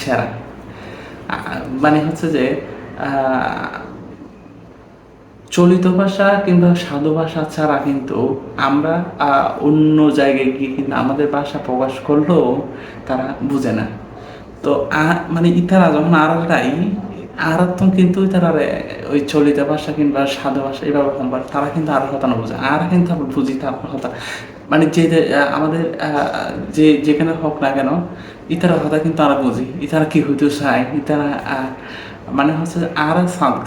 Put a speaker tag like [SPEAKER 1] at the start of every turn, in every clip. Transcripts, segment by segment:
[SPEAKER 1] সেরা মানে হচ্ছে যে চলিত ভাষা কিংবা সাধু ভাষা ছাড়া কিন্তু আমরা অন্য জায়গায় গিয়ে কিন্তু আমাদের ভাষা প্রকাশ করলেও তারা বুঝে না। তো মানে ইতারা যখন আরাটাই আরাত্ম কিন্তু তারা ওই চলিত ভাষা কিংবা সাধু ভাষা এইভাবে কম্পার তারা কিন্তু আর কথা না বোঝে। আর কিন্তু বুঝি তার কথা মানে যে আমাদের যে যেখানে হোক না কেন, ইতারা কথা কিন্তু আমরা বুঝি। ইতারা কি হইতে চায় ইতারা মানে হচ্ছে আর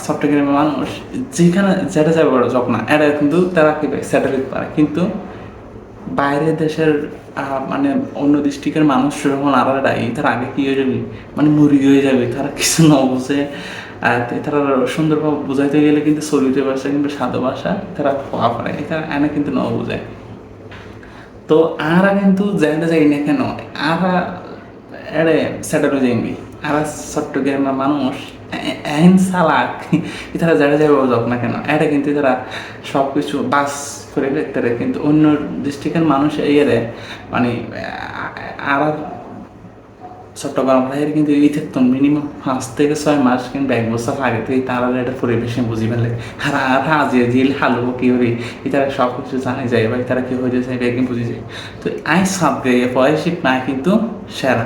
[SPEAKER 1] চট্টগ্রামের মানুষ যেখানে, যেটা যাবে বড় যখন না। এটা কিন্তু তারা কি সেটেল পারে কিন্তু বাইরের দেশের মানে অন্য ডিস্ট্রিক্টের মানুষ যখন আলাদা তারা আগে কি হয়ে যাবে? মানে মুরগি হয়ে যাবে। তারা কিছু না বুঝে। তারা সুন্দরভাবে বুঝাইতে গেলে কিন্তু চলিত ভাষা, কিন্তু সাধু ভাষা, তারা খোয়া পারে তারা এনে কিন্তু ন বুঝে তো আরা কিন্তু যাইতে যাই না কেন? আরা এড়ে হয়ে যাইবি আরা চট্টগ্রামের মানুষ এন সালাক। তারা যারা যাবে যাক না কেন এটা কিন্তু তারা সব কিছু বাস করে দেখতে কিন্তু অন্য ডিস্ট্রিক্টের মানুষ ইয়ে মানে আর চট্টগ্রাম বাইরে কিন্তু এই থাকতো মিনিমাম পাঁচ থেকে ছয় মাস কিন্তু এক বছর আগে থেকে তারা এটা পরিবেশে বুঝি ফেলে আর আর দিল হালু কি হরি তারা সব কিছু জানে যায় বা তারা কি হয়ে যায় এটা বুঝি যায়। তো আই সব গিয়ে পয়সিপ না কিন্তু সেরা।